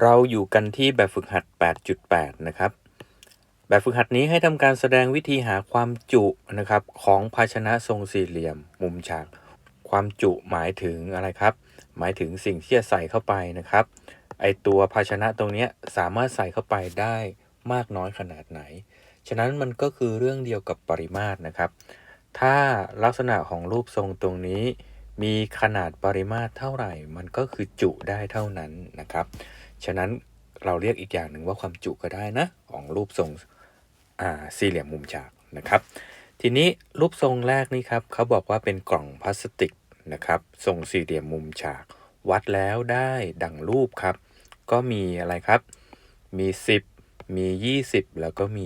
เราอยู่กันที่แบบฝึกหัด 8.8 นะครับ แบบฝึกหัดนี้ให้ทำการแสดงวิธีหาความจุนะครับของภาชนะทรงสี่เหลี่ยม มุมฉาก ความจุหมายถึงอะไรครับ หมายถึงสิ่งที่จะใส่เข้าไปนะครับ ไอตัวภาชนะตรงนี้สามารถใส่เข้าไปได้มากน้อยขนาดไหน ฉะนั้นมันก็คือเรื่องเดียวกับปริมาตรนะครับ ถ้าลักษณะของรูปทรงตรงนี้มีขนาดปริมาตรเท่าไหร่ มันก็คือจุได้เท่านั้นนะครับ ฉะนั้นเราเรียกอีกอย่างหนึ่งว่าความจุก็ได้นะของรูปทรงสี่เหลี่ยมมุมฉากนะครับ ทีนี้รูปทรงแรกนี่ครับเขาบอกว่าเป็นกล่องพลาสติกนะครับ ทรงสี่เหลี่ยมมุมฉาก วัดแล้วได้ดังรูปครับ ก็มีอะไรครับ มี 10 มี 20 แล้วก็มี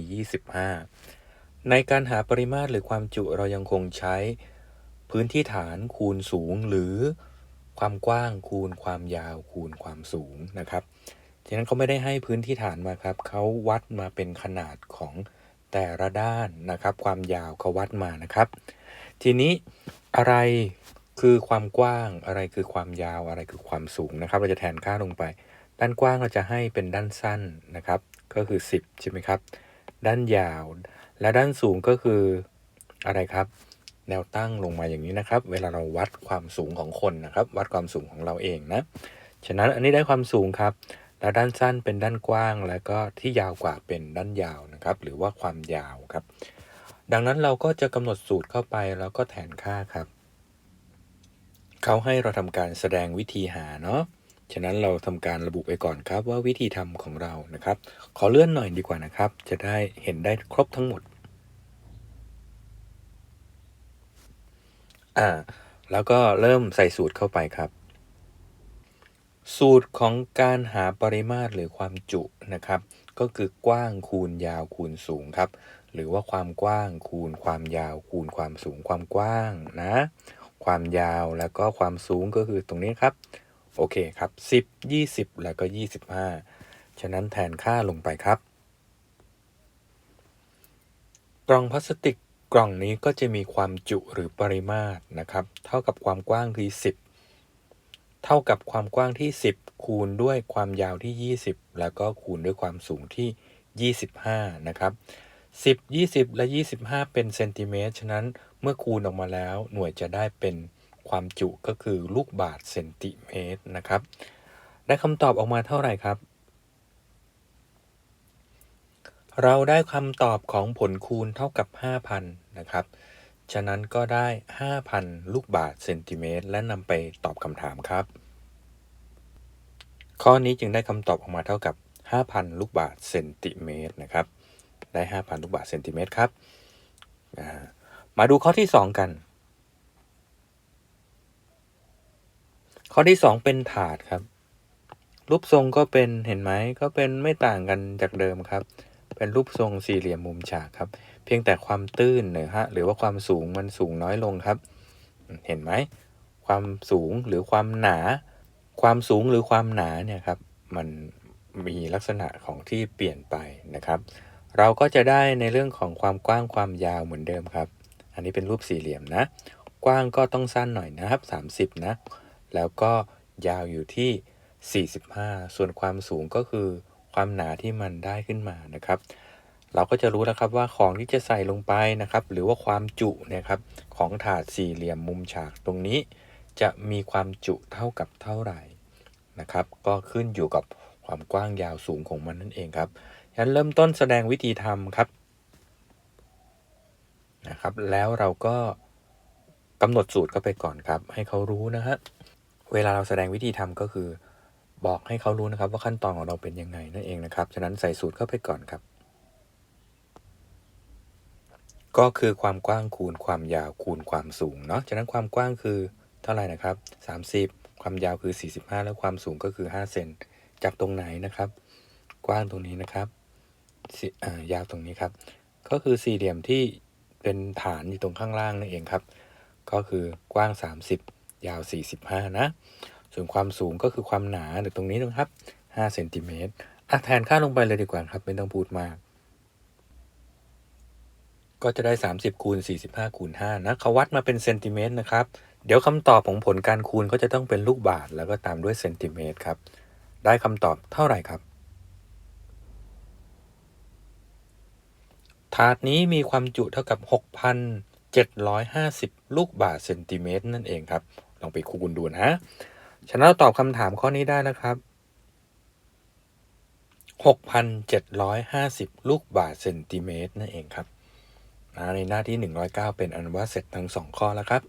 25 ในการหาปริมาตรหรือความจุเรายังคงใช้พื้นที่ฐานคูณสูงหรือ ความกว้างคูณความยาวคูณความสูงนะครับฉะนั้นเขาไม่ได้ให้พื้นที่ฐานมาครับเขาวัดมาเป็นขนาดของแต่ละด้านนะครับ ความยาวเขาวัดมานะครับ ทีนี้อะไรคือความกว้างอะไรคือความยาวอะไรคือความสูงนะครับ เราจะแทนค่าลงไป ด้านกว้างเราจะให้เป็นด้านสั้นนะครับ ก็คือ 10 ใช่ไหมครับ ด้านยาว และด้านสูงก็คืออะไรครับ แนวตั้งลงมาอย่างนี้นะครับ เวลาเราวัดความสูงของคนนะครับ วัดความสูงของเราเองนะ ฉะนั้นอันนี้ได้ความสูงครับ แล้วด้านสั้นเป็นด้านกว้าง แล้วก็ที่ยาวกว่าเป็นด้านยาวนะครับ หรือว่าความยาวครับ ดังนั้นเราก็จะกำหนดสูตรเข้าไปแล้วก็แทนค่าครับ เขาให้เราทำการแสดงวิธีหาเนาะ ฉะนั้นเราทำการระบุไปก่อนครับว่าวิธีทำของเรานะครับ ขอเลื่อนหน่อยดีกว่านะครับ จะได้เห็นได้ครบทั้งหมด อ่า แล้วก็เริ่มใส่สูตรเข้าไปครับ สูตรของการหาปริมาตรหรือความจุนะครับ ก็คือกว้างคูณยาวคูณสูงครับ หรือว่าความกว้างคูณความยาวคูณความสูงความกว้างนะ ความยาวแล้วก็ความสูงก็คือตรงนี้ครับ โอเคครับ 10 20 แล้วก็ 25 ฉะนั้นแทนค่าลงไปครับ กล่องพลาสติก กล่องนี้ก็จะมีความจุหรือปริมาตรนะครับ เท่ากับความกว้างที่ 10 เท่ากับความกว้างที่ 10 คูณด้วยความยาวที่ 20 แล้วก็คูณด้วยความสูงที่ 25 นะครับ 10 20 และ 25 เป็นเซนติเมตร ฉะนั้นเมื่อคูณออกมาแล้ว หน่วยจะได้เป็นความจุก็คือลูกบาศก์เซนติเมตรนะครับ ได้คำตอบออกมาเท่าไหร่ครับ เราได้คำตอบของผลคูณเท่ากับ 5,000 นะครับ ฉะนั้นก็ได้ 5,000 ลูกบาศก์เซนติเมตร และนำไปตอบคำถามครับ ข้อนี้จึงได้คำตอบออกมาเท่ากับ 5,000 ลูกบาศก์เซนติเมตรนะครับ ได้ 5,000 ลูกบาศก์เซนติเมตรครับ มาดูข้อที่ 2 กัน ข้อที่ 2 เป็นถาดครับ รูปทรงก็เป็นเห็นไหมก็เป็นไม่ต่างกันจากเดิมครับ เป็นรูปทรงสี่เหลี่ยมมุมฉากครับ เพียงแต่ความตื้นนี่ยฮะหรือว่าความสูงมันสูงน้อยลงครับ เห็นไหมความสูงหรือความหนา ความสูงหรือความหนาเนี่ยครับมันมีลักษณะของที่เปลี่ยนไปนะครับ เราก็จะได้ในเรื่องของความกว้างความยาวเหมือนเดิมครับ อันนี้เป็นรูปสี่เหลี่ยมนะ กว้างก็ต้องสั้นหน่อยนะครับ 30 นะ แล้วก็ยาวอยู่ที่ 45 ส่วนความสูงก็คือ ความหนาที่มันได้ขึ้นมานะครับ เราก็จะรู้แล้วครับว่าของที่จะใส่ลงไปนะครับ หรือว่าความจุนี่ยครับของถาดสี่เหลี่ยมมุมฉากตรงนี้ จะมีความจุเท่ากับเท่าไหร่นะครับ ก็ขึ้นอยู่กับความกว้างยาวสูงของมันนั่นเองครับฉะนั้นเริ่มต้นแสดงวิธีทำครับนะครับ แล้วเราก็กำหนดสูตรเข้าไปก่อนครับ ให้เขารู้นะฮะเวลาเราแสดงวิธีทำก็คือ บอกให้เขารู้นะครับว่าขั้นตอนของเราเป็นยังไงนั่นเองนะครับ ฉะนั้นใส่สูตรเข้าไปก่อนครับ ก็คือความกว้างคูณความยาวคูณความสูงเนาะ ฉะนั้นความกว้างคือเท่าไหร่นะครับ 30 ความยาวคือ 45 แล้วความสูงก็คือ5เซนจากตรงไหนนะครับ กว้างตรงนี้นะครับสิอ่ายาวตรงนี้ครับ ก็คือสี่เหลี่ยมที่เป็นฐานอยู่ตรงข้างล่างนั่นเองครับ ก็คือกว้าง 30 ยาว 45 นะ ส่วนความสูงก็คือความหนาหรือตรงนี้นะครับ5เซนติเมตรอะแทนค่าลงไปเลยดีกว่าครับ ไม่ต้องพูดมาก ก็จะได้ 30คูณ45คูณ5นะเขาวัดมาเป็นเซนติเมตรนะครับ เดี๋ยวคำตอบของผลการคูณก็จะต้องเป็นลูกบาศก์แล้วก็ตามด้วยเซนติเมตรครับ ได้คำตอบเท่าไหร่ครับ ถาดนี้มีความจุเท่ากับ 6,750 ลูกบาศก์เซนติเมตรนั่นเองครับ ลองไปคูณดูนะ ฉะนั้นเราตอบคำถามข้อนี้ได้นะครับ6,750 ลูกบาศก์เซนติเมตรนั่นเองครับในหน้าที่ 109 เป็นอันว่าเสร็จทั้ง 2 ข้อแล้วครับ